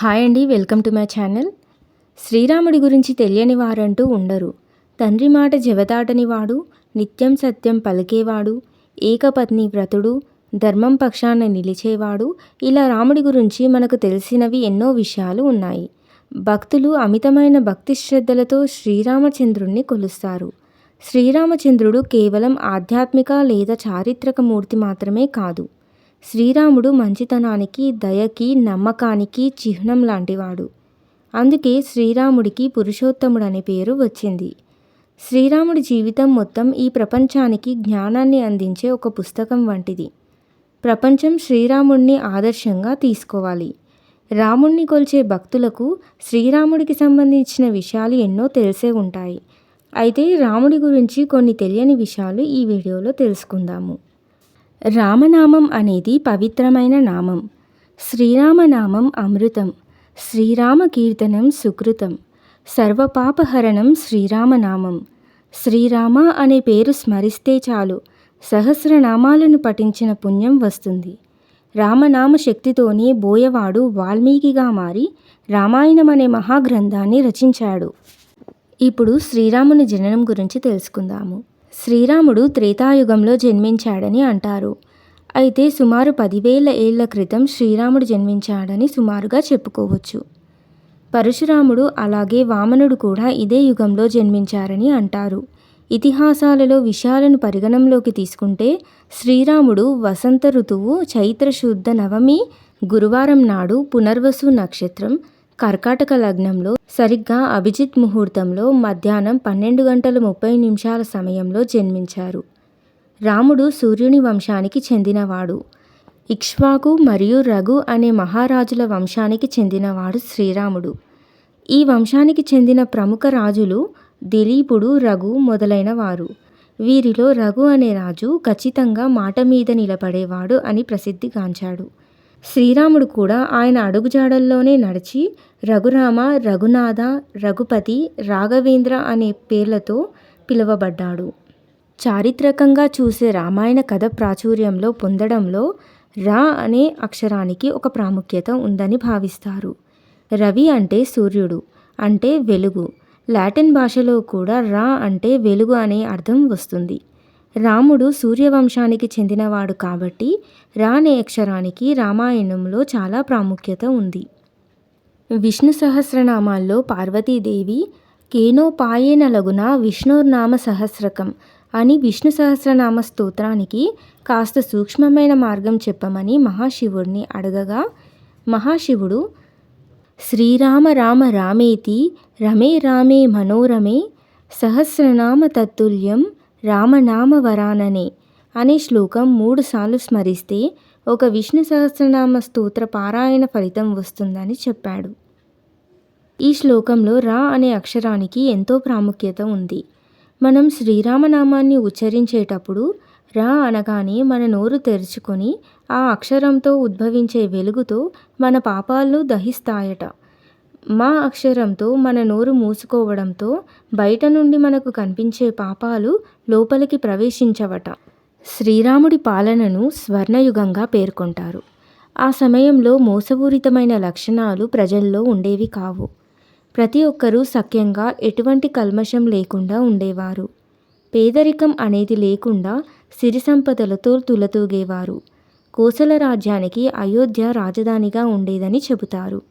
Hi అండి welcome to my channel. శ్రీరాముడి గురించి తెలియని వారంటూ ఉండరు. తండ్రి మాట జవదాటని వాడు నిత్యం సత్యం పలికేవాడు ఏకపత్ని వ్రతుడు ధర్మం పక్షాన నిలిచేవాడు ఇలా రాముడి గురించి మనకు తెలిసినవి ఎన్నో విషయాలు ఉన్నాయి. భక్తులు అమితమైన భక్తి శ్రద్ధలతో శ్రీరామచంద్రుణ్ణి కొలుస్తారు. శ్రీరామచంద్రుడు కేవలం ఆధ్యాత్మిక లేదా చారిత్రక మూర్తి మాత్రమే కాదు. శ్రీరాముడు మంచితనానికి దయకి నమ్మకానికి చిహ్నం లాంటివాడు. అందుకే శ్రీరాముడికి పురుషోత్తముడు అనే పేరు వచ్చింది. శ్రీరాముడి జీవితం మొత్తం ఈ ప్రపంచానికి జ్ఞానాన్ని అందించే ఒక పుస్తకం వంటిది. ప్రపంచం శ్రీరాముడిని ఆదర్శంగా తీసుకోవాలి. రాముణ్ణి కొలిచే భక్తులకు శ్రీరాముడికి సంబంధించిన విషయాలు ఎన్నో తెలిసే ఉంటాయి. అయితే రాముడి గురించి కొన్ని తెలియని విషయాలు ఈ వీడియోలో తెలుసుకుందాము. రామనామం అనేది పవిత్రమైన నామం. శ్రీరామనామం అమృతం. శ్రీరామ కీర్తనం సుకృతం. సర్వపాపహరణం శ్రీరామనామం. శ్రీరామ అనే పేరు స్మరిస్తే చాలు. సహస్రనామాలను పఠించిన పుణ్యం వస్తుంది. రామనామ శక్తితోనే బోయవాడు వాల్మీకిగా మారి రామాయణం అనే మహాగ్రంథాన్ని రచించాడు. ఇప్పుడు శ్రీరాముని జననం గురించి తెలుసుకుందాము. శ్రీరాముడు త్రేతాయుగంలో జన్మించాడని అంటారు. అయితే సుమారు పదివేల ఏళ్ళ క్రితం శ్రీరాముడు జన్మించాడని సుమారుగా చెప్పుకోవచ్చు. పరశురాముడు అలాగే వామనుడు కూడా ఇదే యుగంలో జన్మించారని అంటారు. ఇతిహాసాలలో విషయాలను పరిగణంలోకి తీసుకుంటే శ్రీరాముడు వసంత ఋతువు చైత్రశుద్ధ నవమి గురువారం నాడు పునర్వసు నక్షత్రం కర్కాటక లగ్నంలో సరిగ్గా అభిజిత్ ముహూర్తంలో మధ్యాహ్నం పన్నెండు గంటల ముప్పై నిమిషాల సమయంలో జన్మించారు. రాముడు సూర్యుని వంశానికి చెందినవాడు. ఇక్ష్వాకు మరియు రఘు అనే మహారాజుల వంశానికి చెందినవాడు శ్రీరాముడు. ఈ వంశానికి చెందిన ప్రముఖ రాజులు దిలీపుడు రఘు మొదలైన వారు వీరిలో రఘు అనే రాజు ఖచ్చితంగా మాట మీద నిలబడేవాడు అని ప్రసిద్ధిగాంచాడు శ్రీరాముడు కూడా ఆయన అడుగుజాడల్లోనే నడిచి రఘురామ రఘునాథ రఘుపతి రాఘవేంద్ర అనే పేర్లతో పిలువబడ్డాడు. చారిత్రకంగా చూసే రామాయణ కథ ప్రాచుర్యంలో పొందడంలో రా అనే అక్షరానికి ఒక ప్రాముఖ్యత ఉందని భావిస్తారు. రవి అంటే సూర్యుడు అంటే వెలుగు. లాటిన్ భాషలో కూడా రా అంటే వెలుగు అనే అర్థం వస్తుంది. రాముడు సూర్యవంశానికి చెందినవాడు కాబట్టి రా అనే అక్షరానికి రామాయణంలో చాలా ప్రాముఖ్యత ఉంది. విష్ణు సహస్రనామాల్లో పార్వతీదేవి కేనోపాయేన లగున విష్ణుర్నామ సహస్రకం అని విష్ణు సహస్రనామ స్తోత్రానికి కాస్త సూక్ష్మమైన మార్గం చెప్పమని మహాశివుడిని అడగగా మహాశివుడు శ్రీరామ రామ రామేతి రమే రామే మనోరమే సహస్రనామ తత్తుల్యం రామనామవరాననే అనే శ్లోకం మూడుసార్లు స్మరిస్తే ఒక విష్ణు సహస్రనామ స్తోత్ర పారాయణ ఫలితం వస్తుందని చెప్పాడు. ఈ శ్లోకంలో రా అనే అక్షరానికి ఎంతో ప్రాముఖ్యత ఉంది. మనం శ్రీరామనామాన్ని ఉచ్చరించేటప్పుడు రా అనగానే మన నోరు తెరుచుకొని ఆ అక్షరంతో ఉద్భవించే వెలుగుతో మన పాపాలను దహిస్తాయట. మా అక్షరంతో మన నోరు మూసుకోవడంతో బయట నుండి మనకు కనిపించే పాపాలు లోపలికి ప్రవేశించవట. శ్రీరాముడి పాలనను స్వర్ణయుగంగా పేర్కొంటారు. ఆ సమయంలో మోసపూరితమైన లక్షణాలు ప్రజల్లో ఉండేవి కావు. ప్రతి ఒక్కరూ సఖ్యంగా ఎటువంటి కల్మషం లేకుండా ఉండేవారు. పేదరికం అనేది లేకుండా సిరి సంపదలతో తులతూగేవారు. కోసల రాజ్యానికి అయోధ్య రాజధానిగా ఉండేదని చెబుతారు.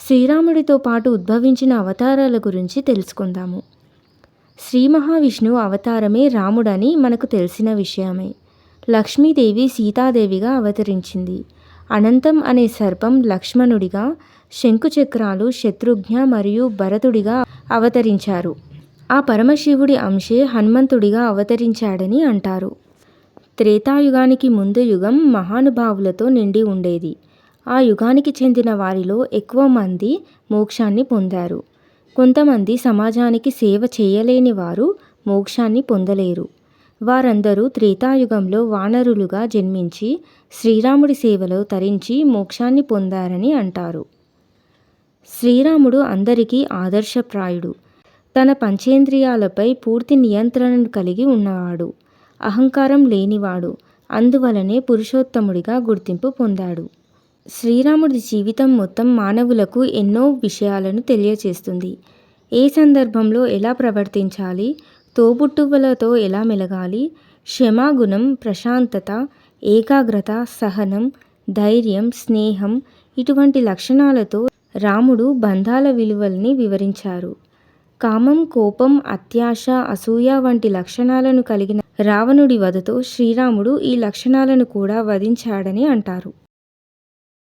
శ్రీరాముడితో పాటు ఉద్భవించిన అవతారాల గురించి తెలుసుకుందాము. శ్రీ మహావిష్ణువు అవతారమే రాముడని మనకు తెలిసిన విషయమే. లక్ష్మీదేవి సీతాదేవిగా అవతరించింది. అనంతం అనే సర్పం లక్ష్మణుడిగా శంకుచక్రాలు శత్రుఘ్న మరియు భరతుడిగా అవతరించారు. ఆ పరమశివుడి అంశే హనుమంతుడిగా అవతరించాడని అంటారు. త్రేతాయుగానికి ముందు యుగం మహానుభావులతో నిండి ఉండేది. ఆ యుగానికి చెందిన వారిలో ఎక్కువ మంది మోక్షాన్ని పొందారు. కొంతమంది సమాజానికి సేవ చేయలేని వారు మోక్షాన్ని పొందలేరు. వారందరూ త్రేతాయుగంలో వానరులుగా జన్మించి శ్రీరాముడి సేవలో తరించి మోక్షాన్ని పొందారని అంటారు. శ్రీరాముడు అందరికీ ఆదర్శప్రాయుడు. తన పంచేంద్రియాలపై పూర్తి నియంత్రణను కలిగి ఉన్నవాడు. అహంకారం లేనివాడు. అందువలనే పురుషోత్తముడిగా గుర్తింపు పొందాడు. శ్రీరాముడి జీవితం మొత్తం మానవులకు ఎన్నో విషయాలను తెలియచేస్తుంది. ఏ సందర్భంలో ఎలా ప్రవర్తించాలి? తోబుట్టువులతో ఎలా మెలగాలి? క్షమాగుణం ప్రశాంతత ఏకాగ్రత సహనం ధైర్యం స్నేహం ఇటువంటి లక్షణాలతో రాముడు బంధాల విలువల్ని వివరించారు. కామం కోపం అత్యాశ అసూయ వంటి లక్షణాలను కలిగిన రావణుడి వధతో శ్రీరాముడు ఈ లక్షణాలను కూడా వధించాడని అంటారు.